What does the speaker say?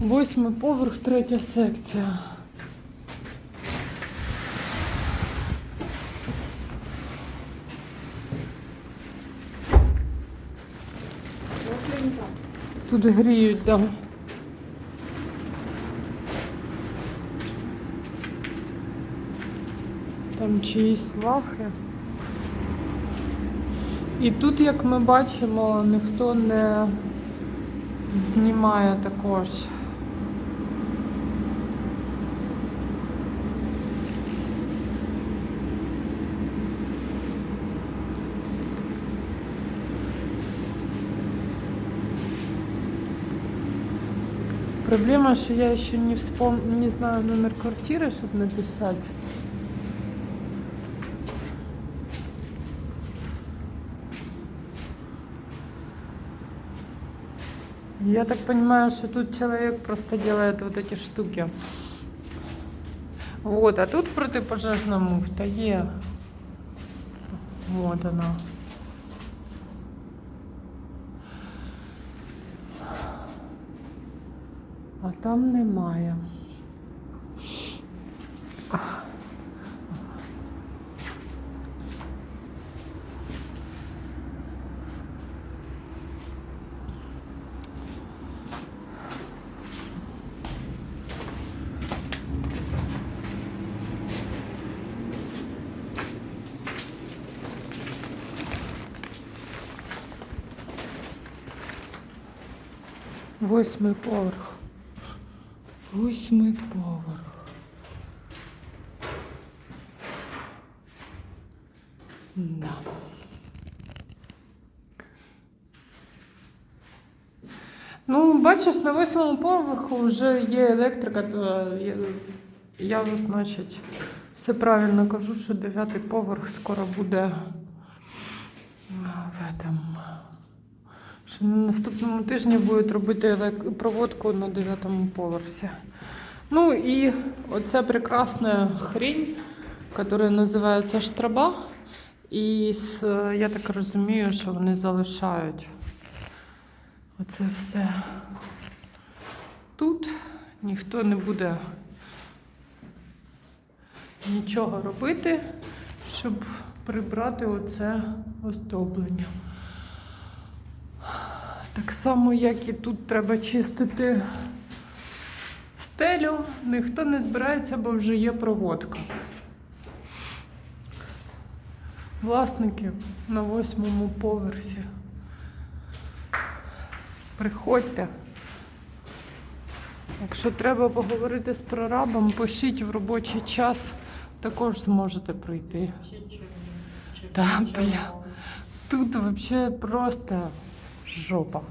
Восьмий поверх, третя секція. Тут гріють, да. Там чиїсь лахи. І тут, як ми бачимо, ніхто не знімає також. Проблема, что я еще не вспом... не знаю номер квартиры, чтобы написать. Я так понимаю, что тут человек просто делает вот эти штуки. Вот, а тут протипожежна муфта є. Вот она. А там немає. Восьмий поверх. Восьмий поверх. Да. Ну, бачиш, на восьмому поверху вже є електрика, є- я, значить, все правильно кажу, що дев'ятий поверх скоро буде в этом. Що на наступному тижні будуть робити проводку на дев'ятому поверсі. Ну і оця прекрасна хрень, яка називається штраба. І я так розумію, що вони залишають оце все. Тут ніхто не буде нічого робити, щоб прибрати оце оздоблення. Так само, як і тут треба чистити стелю, ніхто не збирається, бо вже є проводка. Власники на восьмому поверсі. Приходьте. Якщо треба поговорити з прорабом, пишіть в робочий час, також зможете прийти. Да, бля. Тут взагалі просто жопа.